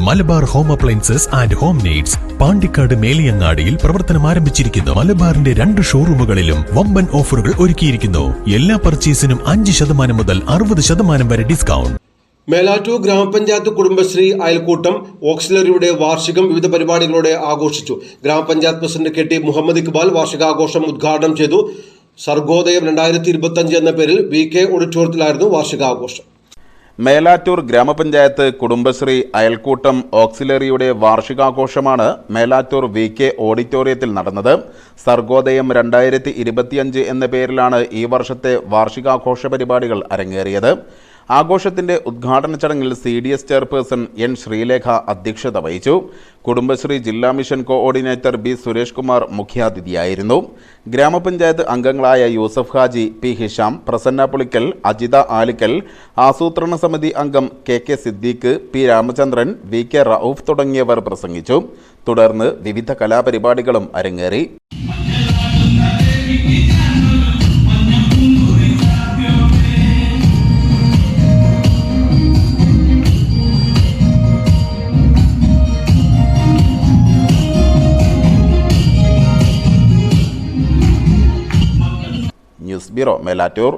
Malabar home appliances and home needs Pandikkad മേലിയങ്ങാടിയിൽ പ്രവർത്തനം ആരംഭിച്ചിരിക്കുന്നു. മലബാറിന്റെ രണ്ട് ഷോറൂമുകളിലും വമ്പൻ ഓഫറുകൾ ഒരുക്കിയിരിക്കുന്നു. എല്ലാ പർച്ചേസിനും അഞ്ച് ശതമാനം മുതൽ അറുപത് ശതമാനം വരെ ഡിസ്കൗണ്ട്. മേലാറ്റൂർ ഗ്രാമപഞ്ചായത്ത് കുടുംബശ്രീ അയൽക്കൂട്ടം ഓക്സിലറിയുടെ വാർഷികം വിവിധ പരിപാടികളോടെ ആഘോഷിച്ചു. ഗ്രാമപഞ്ചായത്ത് president K T Muhammad Iqbal വാർഷികാഘോഷം ഉദ്ഘാടനം ചെയ്തു. സർഗോദയം രണ്ടായിരത്തി എന്ന പേരിൽ വി കെ ഓഡിറ്റോറിയത്തിലായിരുന്നു വാർഷികാഘോഷം. മേലാറ്റൂർ ഗ്രാമപഞ്ചായത്ത് കുടുംബശ്രീ അയൽക്കൂട്ടം ഓക്സിലറിയുടെ വാർഷികാഘോഷമാണ് മേലാറ്റൂർ വി കെ ഓഡിറ്റോറിയത്തിൽ നടന്നത്. സർഗോദയം രണ്ടായിരത്തി ഇരുപത്തിയഞ്ച് എന്ന പേരിലാണ് ഈ വർഷത്തെ വാർഷികാഘോഷ പരിപാടികൾ അരങ്ങേറിയത്. ആഘോഷത്തിന്റെ ഉദ്ഘാടന ചടങ്ങിൽ C D S chairperson N Sreelekha അധ്യക്ഷത വഹിച്ചു. കുടുംബശ്രീ ജില്ലാ mission coordinator B Suresh Kumar മുഖ്യാതിഥിയായിരുന്നു. ഗ്രാമപഞ്ചായത്ത് അംഗങ്ങളായ യൂസഫ് ഹാജി പി ഹിഷാം പ്രസന്ന പുളിക്കൽ അജിത ആലിക്കൽ ആസൂത്രണ സമിതി അംഗം K K Siddique P Ramachandran V K Rauf തുടങ്ങിയവർ പ്രസംഗിച്ചു. തുടർന്ന് വിവിധ കലാപരിപാടികളും അരങ്ങേറി. News bureau Melattur